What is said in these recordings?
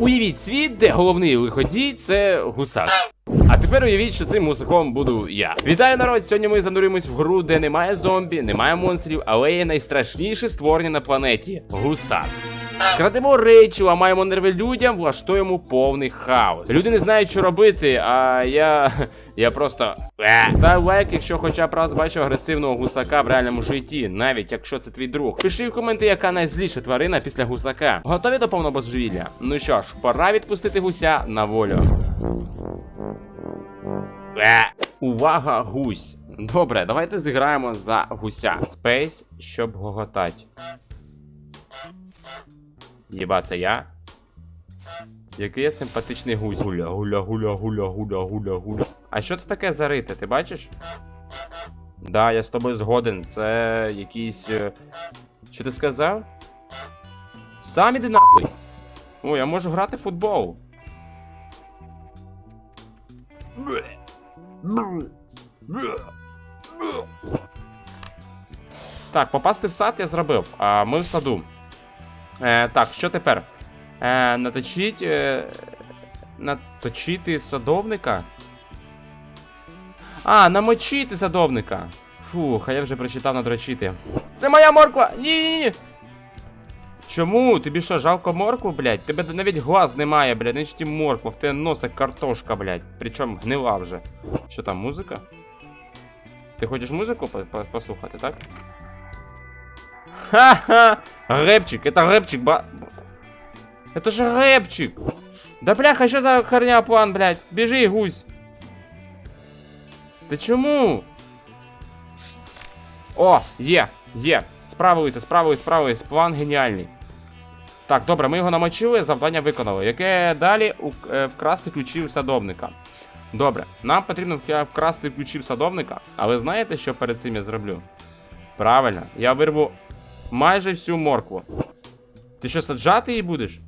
Уявіть світ, де головний лиходій це гусак. А тепер уявіть, що цим гусаком буду я. Вітаю народ! Сьогодні ми зануримось в гру, де немає зомбі, немає монстрів, але є найстрашніше створення на планеті гусак. Крадемо речі, ламаємо нерви людям, влаштуємо повний хаос. Люди не знають, що робити, а я. Я просто. Е. Став лайк, якщо хоча б раз бачу агресивного гусака в реальному житті, навіть якщо це твій друг. Пиши в коменти, яка найзліша тварина після гусака. Готові до повного? Ну що ж, пора відпустити гуся на волю. Е. Увага, гусь. Добре, давайте зіграємо за гуся. Спейс, щоб гоготать. Єба, це я? Який я симпатичний гусь. Гуля, гуля, гуля, гуля, гуля, гуля, гуля. А що це таке зарите, ти бачиш? Да, я з тобою згоден. Це якийсь. е, Що ти сказав? Сам іди нахуй. О, я можу грати в футбол. Так, попасти в сад я зробив. А ми в саду. Е, так, що тепер? Е, наточіть. Е, наточити садовника. А, намочити садовника. Фух, а я вже прочитав надрочити. Це моя морква! Ні-ні-ні! Чому? Тобі що, жалко моркву, блядь? Тебе навіть глаз немає, блядь, значить ті морква, в тебе носа картошка, блядь. Причому гнила вже. Що там, музика? Ти хочеш музику по- по- послухати, так? Ха-ха! Рэпчик, это рэпчик, ба... Это же рэпчик! Да бляха, що за херня план, блядь? Біжи, гусь! Ти чому? О, є, є. Справилися, справились, справились. План геніальний. Так, добре, ми його намочили, завдання виконали. Яке далі е, вкрасти ключі у садовника. Добре, нам потрібно вкрасти ключі в садовника, але знаєте, що перед цим я зроблю? Правильно, я вирву майже всю моркву. Ти що, саджати її будеш?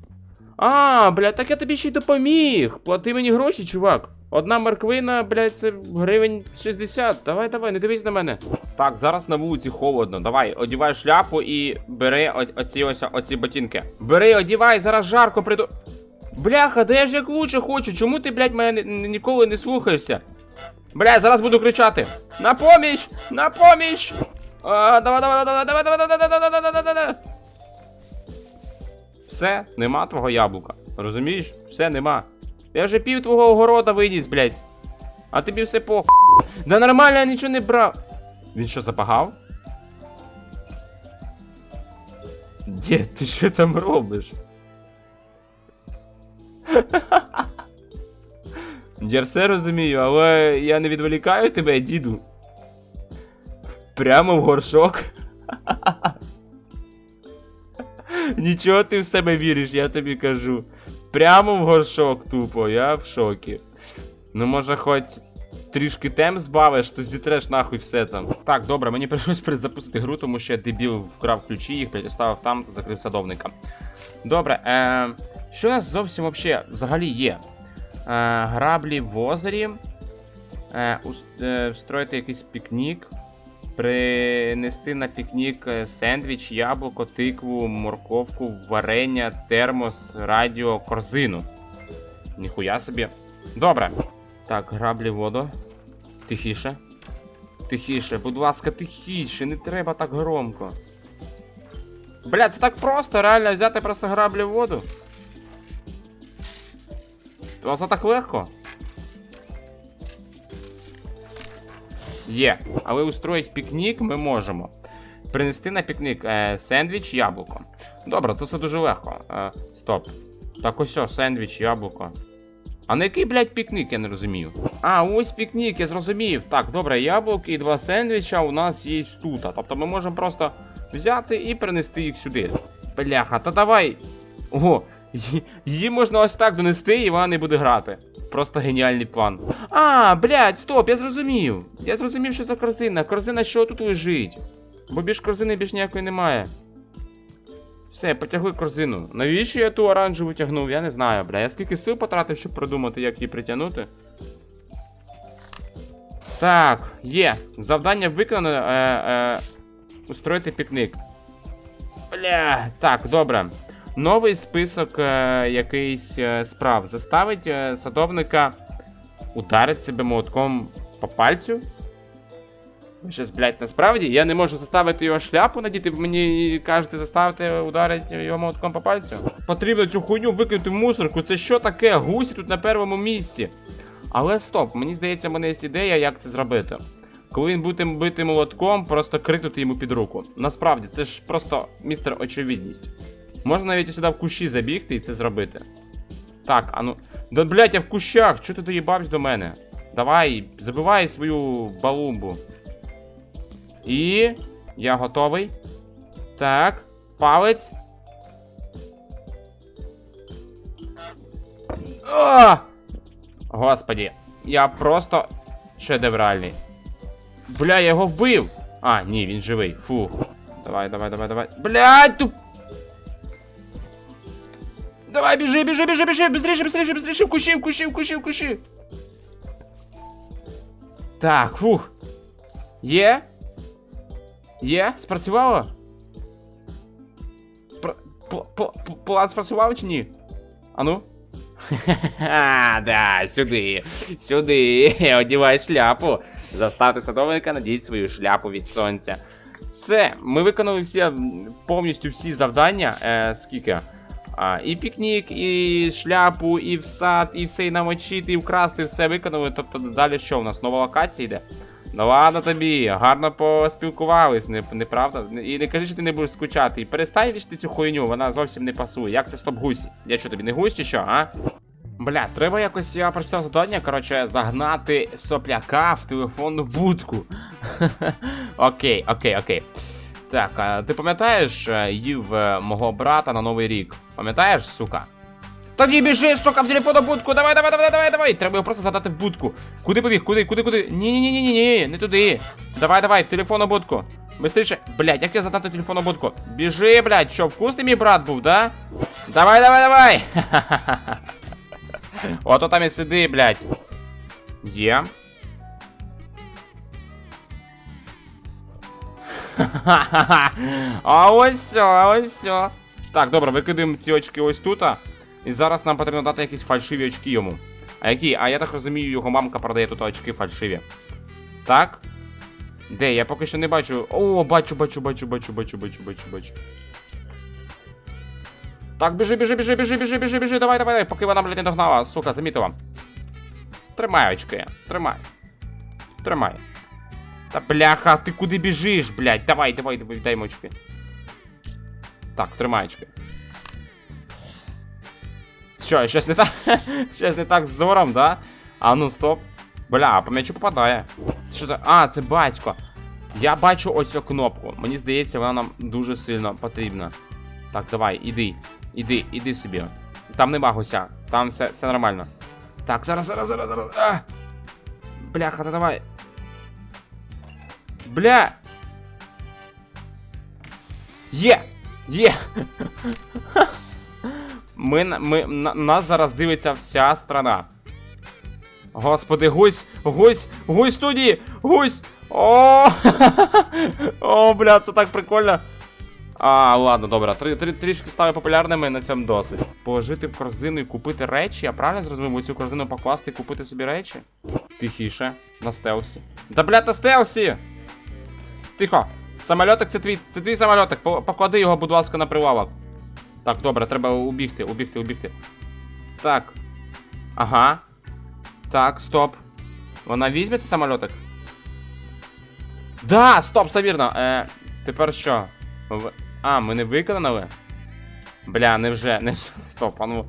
А, блядь, так я тобі ще й допоміг. Плати мені гроші, чувак. Одна морквина, блядь, це гривень 60. Давай, давай, не дивись на мене. Так, зараз на вулиці холодно. Давай, одівай шляпу і бери о- оці ось оці ботинки. Бери, одівай, зараз жарко приду. Бляха, да я ж як лучше хочу. Чому ти, блядь, мене ні- ні- ніколи не слухаєшся? Бля, зараз буду кричати. На поміч! На поміч! А, давай, давай, давай, давай, давай, давай, давай, давай, давай, давай. Все, нема твого яблука. Розумієш? Все нема. Я вже пів твого огорода виніс, блядь. А тобі все пох. Да нормально, я нічого не брав. Він що, запагав? Дід, ти що там робиш? Я все розумію, але я не відволікаю тебе, діду. Прямо в горшок. Нічого ти в себе віриш, я тобі кажу. Прямо в горшок тупо, я в шокі. Ну може хоч трішки тем збавиш, то зітреш нахуй все там. Так, добре, мені прийшлось перезапустити гру, тому що я дебіл вкрав ключі, їх блядь, оставив там та закрив садовника. Добре, е, що у нас зовсім вообще взагалі є? Е, граблі в озері. Е, ус- е, якийсь пікнік. Принести на пікнік е, сендвіч, яблуко, тикву, морковку, варення, термос, радіо, корзину. Ніхуя собі. Добре. Так, граблі воду. Тихіше. Тихіше, будь ласка, тихіше, не треба так громко. Бля, це так просто, реально взяти просто граблі воду. Це так легко. Є. Але устроїть пікнік ми можемо. Принести на пікнік е, сендвіч, яблуко. Добре, це все дуже легко. Е, стоп. Так ось о, сендвіч, яблуко. А на який, блядь, пікнік, я не розумію. А, ось пікнік, я зрозумів. Так, добре, яблук і два сендвіча у нас є тут. Тобто ми можемо просто взяти і принести їх сюди. Бляха, та давай. Ого, її можна ось так донести, і вона не буде грати. Просто геніальний план. А, блядь, стоп, я зрозумів. Я зрозумів, що за корзина. Корзина що тут лежить. Бо більш корзини більш ніякої немає. Все, потягли корзину. Навіщо я ту оранжеву тягнув? Я не знаю, бля. Я скільки сил потратив, щоб придумати, як її притягнути. Так, є. Завдання виконано. Е, е, устроїти пікник. Бля, так, добре. Новий список е, якийсь е, справ. Заставить е, садовника ударити себе молотком по пальцю. Щось, блядь, насправді я не можу заставити його шляпу надіти, мені кажете, заставити ударити його молотком по пальцю. Потрібно цю хуйню викинути в мусорку. Це що таке? Гусі тут на первому місці. Але стоп, мені здається, мене є ідея, як це зробити. Коли він буде бити молотком, просто крикнути йому під руку. Насправді, це ж просто містер очевидність. Можна навіть сюди в кущі забігти і це зробити. Так, а ну. Да блять, я в кущах! Чого ти доїбався до мене? Давай, забивай свою балумбу. І. Я готовий. Так. Палець. А! Господі, я просто шедевральний. Бля, я його вбив. А, ні, він живий. Фух. Давай, давай, давай, давай. Блядь, туп. Давай, біжи, біжи, біжи, біжи, быстріше, быстріше, быстріше, в кущі, в кущі, в кущі, в кущі. Так, фух. Є? Є? Спрацювало? Пр- пл- пл- пл- План спрацював чи ні? Ану? Ха, да, сюди. Сюди. Одівай шляпу. Заставте садовника надіть свою шляпу від сонця. Все, ми виконали всі м, повністю всі завдання. Е, скільки? А, і пікнік, і шляпу, і в сад, і все і намочити, і вкрасти, все виконали. Тобто далі що у нас? Нова локація йде? Ну ладно тобі, гарно поспілкувались, не, не правда? І не кажи, що ти не будеш скучати. І перестань вішти цю хуйню, вона зовсім не пасує. Як це стоп гусі? Я що тобі не гусь чи що, а? Бля, треба якось я прочитав завдання, коротше, загнати сопляка в телефонну будку. окей, окей, окей. Так, ти пам'ятаєш, е, їв е, мого брата на Новий рік? Пам'ятаєш, сука? Тоді біжи, сука, в телефонну будку! Давай, давай, давай, давай, давай! Треба його просто задати в будку. Куди побіг? Куди, куди, куди? Ні, ні, ні, ні, ні, ні, не туди. Давай, давай, в телефонну будку. Быстріше. Блять, як я задати в телефонну будку? Біжи, блять, що, вкусний мій брат був, да? Давай, давай, давай! Ото там і сиди, блять. Є. А ось все, а ось все. Так, добре, викидаємо ці очки ось тут. І зараз нам потрібно дати якісь фальшиві очки йому. А які? А я так розумію, його мамка продає тут очки фальшиві. Так? Де? Я поки що не бачу. О, бачу, бачу, бачу, бачу, бачу, бачу, бачу, бачу. Так, біжи, біжи, біжи, біжи, біжи, біжи, біжи, давай, давай, давай, поки вона, блядь, не догнала, сука, замітила. Тримай очки, тримай. Тримай. Та бляха, ти куди біжиш, блядь? Давай, давай, давай, дай йому очки. Так, тримай очки. Що, щось не так? щось не так з зором, да? А ну стоп. Бля, по м'ячу попадає. Що це? А, це батько. Я бачу оцю кнопку. Мені здається, вона нам дуже сильно потрібна. Так, давай, іди. Іди, іди собі. Там нема гуся. Там все, все нормально. Так, зараз, зараз, зараз, зараз. А! Бляха, ну давай. Бля. Є! Є! Ми, ми, на, нас зараз дивиться вся страна. Господи, гусь, гусь, гусь студії! Гусь! О! О, бля, це так прикольно. А, ладно, добре. Трі, трі, трішки стали популярними на цьому досить. Положити в корзину і купити речі, я правильно зрозумів, цю корзину покласти і купити собі речі? Тихіше, на стелсі. Да блядь, на стелсі! Тихо! Самольотик це твій, це твій самольотик. Поклади його, будь ласка, на прилавок. Так, добре, треба убігти, убігти, убігти. Так. Ага. Так, стоп. Вона візьме цей самольотик? Да, стоп, все вірно. Е, тепер що? В- А, ми не виконали? Бля, невже, не стоп, а ну.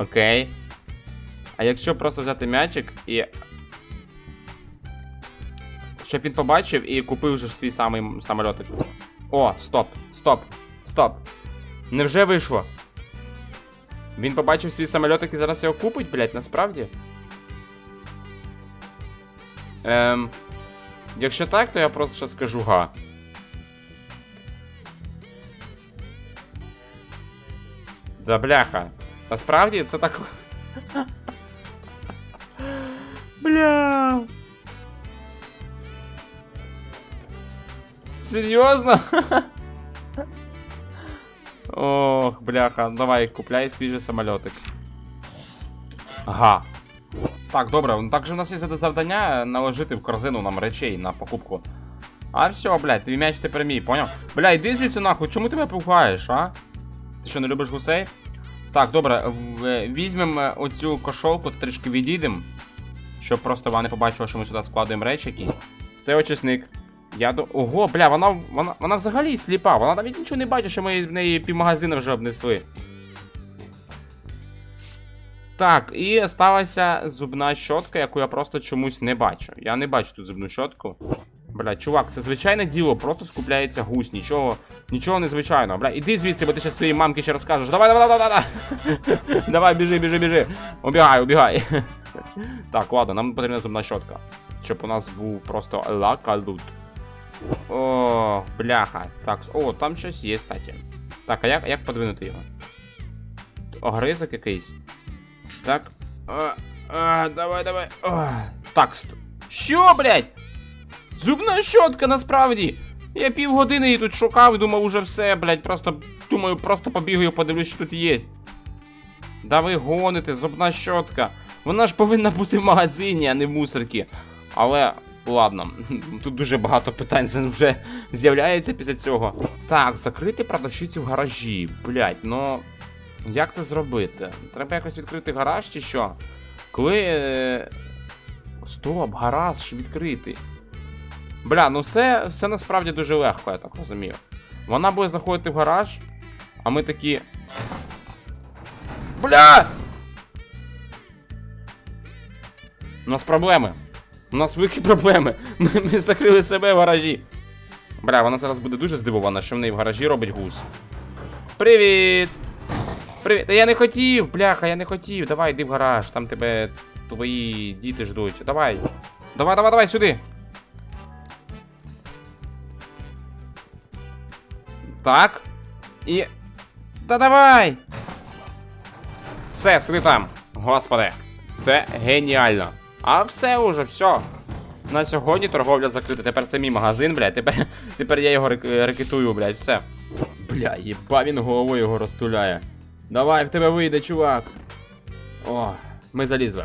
Окей. А якщо просто взяти м'ячик і. Щоб він побачив і купив вже свій самий самольотик. О, стоп, стоп, стоп. Невже вийшло? Він побачив свій самольотик і зараз його купить, блять, насправді? Ем. Якщо так, то я просто ще скажу га. Да бляха. Насправді це так. Серйозно? Ох, бляха, давай, купляй свіжий самольотик. Ага. Так, добре, ну так же у нас є завдання наложити в корзину нам речей на покупку. А все, блядь, твій м'яч тепер мій, поняв? Бля, йди звідси нахуй, чому ти мене пугаєш, а? Ти що, не любиш гусей? Так, добре, в- візьмемо оцю кошолку, трішки відійдемо. Щоб просто вона не побачила, що ми сюди складуємо речі якісь. Це очисник. Я до. Ого, бля, вона, вона, вона взагалі сліпа, вона навіть нічого не бачить, що ми в неї півмагазину вже обнесли. Так, і сталася зубна щотка, яку я просто чомусь не бачу. Я не бачу тут зубну щотку. Бля, чувак, це звичайне діло, просто скупляється гусь, нічого, нічого незвичайного. Бля, іди звідси, бо ти ще своїй мамці ще розкажеш. Давай, давай, давай, давай, давай. Давай, біжи, біжи, біжи. Убігай, убігай. Так, ладно, нам потрібна зубна щотка. Щоб у нас був просто лакалут. О, бляха. Так, о, там щось є, кстати. Так, а як, як подвинути його? Огризок якийсь. Так. А, а, давай, давай. А. Так, сто. Що, блядь? Зубна щотка насправді. Я півгодини її тут шукав і думав, уже все, блядь, просто думаю, просто побігаю, подивлюсь, що тут є. Да ви гоните, зубна щотка. Вона ж повинна бути в магазині, а не в мусорці. Але ладно, тут дуже багато питань вже з'являється після цього. Так, закрити продавщицю в гаражі. Блять, ну. Як це зробити? Треба якось відкрити гараж чи що? Коли. е, Стоп, гараж відкритий. Бля, ну все, все насправді дуже легко, я так розумію. Вона буде заходити в гараж, а ми такі. Бля! У нас проблеми. У нас великі проблеми. Ми, ми закрили себе в гаражі. Бля, вона зараз буде дуже здивована, що в неї в гаражі робить гусь. Привіт! Привіт! Та я не хотів, бляха, я не хотів. Давай, йди в гараж, там тебе твої діти ждуть. Давай. Давай, давай, давай, сюди. Так. І. Та давай! Все, сиди там. Господи. Це геніально. А все уже, все. На сьогодні торговля закрита. Тепер це мій магазин, блядь. Тепер, тепер я його рек- рекетую, блядь, все. Бля, єба він головою його розтуляє. Давай, в тебе вийде, чувак. О, ми залізли.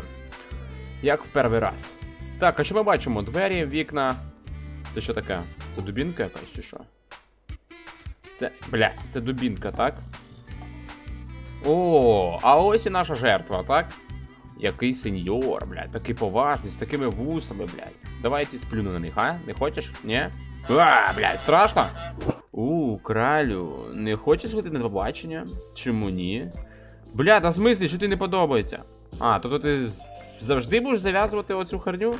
Як в перший раз. Так, а що ми бачимо? Двері, вікна. Це що таке? Це дубінка якась чи що? Це. Бля, це дубінка, так? О, а ось і наша жертва, так? Який сеньор, блядь, такий поважний, з такими вусами, блядь. Давайте сплюну на них, а? Не хочеш? Ні? А, блядь, страшно? У, кралю, не хочеш вийти на побачення? Чому ні? Бля, та в смислі, що ти не подобається? А, тобто ти завжди будеш зав'язувати оцю херню?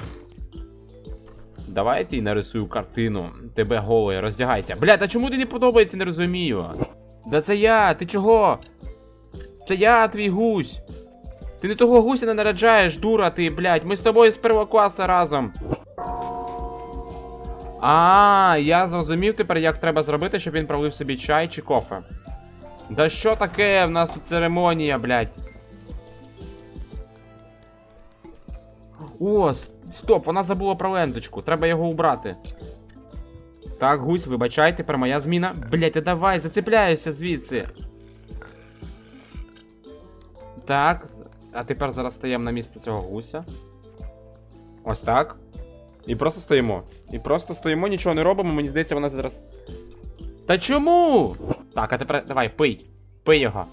Давай я тобі нарисую картину. Тебе голою, роздягайся. Бля, та чому ти не подобається, не розумію? Да це я, ти чого? Це я, твій гусь. Ти не того гуся не нараджаєш, дура ти, блядь. Ми з тобою з первого класу разом. А, я зрозумів тепер, як треба зробити, щоб він пролив собі чай чи кофе. Да що таке? В нас тут церемонія, блядь. О, стоп, вона забула про ленточку. Треба його убрати. Так, гусь, вибачай, тепер моя зміна. Блять, та давай, зацепляюся звідси. Так, а тепер зараз стаємо на місце цього гуся. Ось так. І просто стоїмо. І просто стоїмо, нічого не робимо, мені здається, вона зараз. Та чому? Так, а тепер давай, пий. Пий його.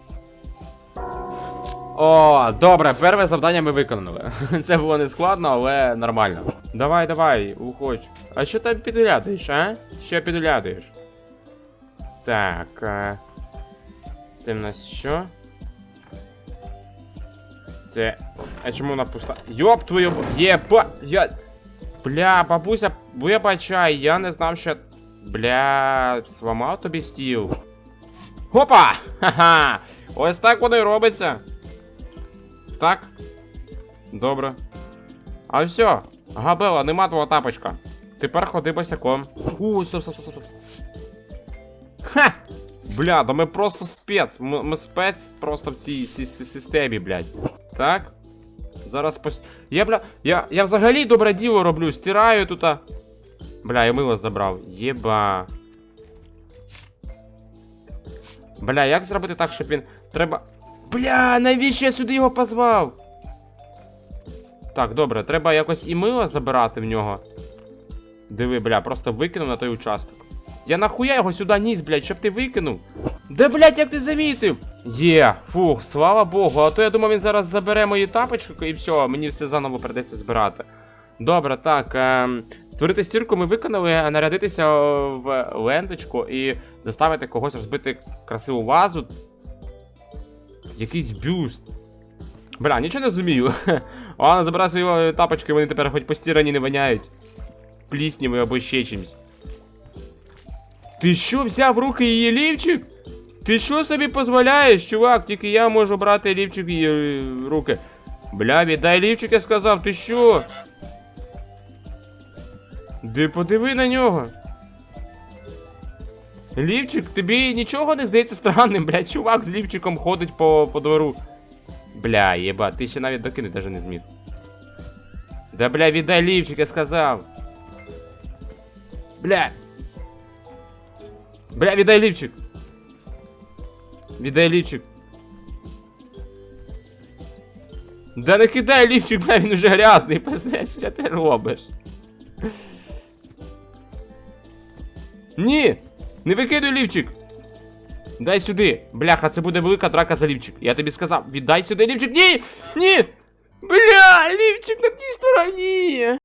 О, добре, перше завдання ми виконали. Це було не складно, але нормально. Давай, давай, уходь. А що там підглядаєш, а? Що підглядаєш? Так. Це в нас що? Це. А чому вона пуста? Йоп твою. Єба. Я. Бля, бабуся, вибачай, я не знав, що. Бля, зламав тобі стіл. Хопа! Ха-ха! Ось так воно і робиться. Так? Добре. А все, Габела, нема твого тапочка. Тепер ходи босяком. У, стоп, стоп, стоп, стоп. Ха! Бля, да ми просто спец. Ми, ми спец просто в цій системі, блядь. Так? Зараз пос... Я, бля, я, я взагалі добре діло роблю, стираю тут. Бля, я мило забрав. Єба. Бля, як зробити так, щоб він. Треба. Бля, навіщо я сюди його позвав? Так, добре, треба якось і мило забирати в нього. Диви, бля, просто викинув на той участок. Я нахуя його сюди ніс, блядь, щоб ти викинув? Да, блядь, як ти замітив? Є, фух, слава Богу, а то я думав, він зараз забере мої тапочки і все, мені все заново придеться збирати. Добре, так. ем, створити стірку ми виконали, а нарядитися в ленточку і заставити когось розбити красиву вазу. Якийсь бюст. Бля, нічого не розумію. Ладно, забирай свої е, тапочки, вони тепер хоч постірані не воняють. Пліснявою або ще чимось. Ти що, взяв руки її лівчик? Ти що собі дозволяєш, чувак? Тільки я можу брати лівчик її е, руки. Бля, віддай лівчик, я сказав, ти що? Де подиви на нього. Лівчик, тобі нічого не здається странним, блядь, чувак з лівчиком ходить по, по двору. Бля, єба, ти ще навіть докинути даже не зміг. Да бля, віддай лівчик, я сказав. Бля. Бля, віддай лівчик. Віддай лівчик. Да не кидай лівчик, бля, він уже грязний, пиздець, що ти робиш? Ні! Не викидуй лівчик! Дай сюди! Бляха, це буде велика драка за лівчик. Я тобі сказав, віддай сюди лівчик! Ні! Ні! Бля, лівчик на тій стороні!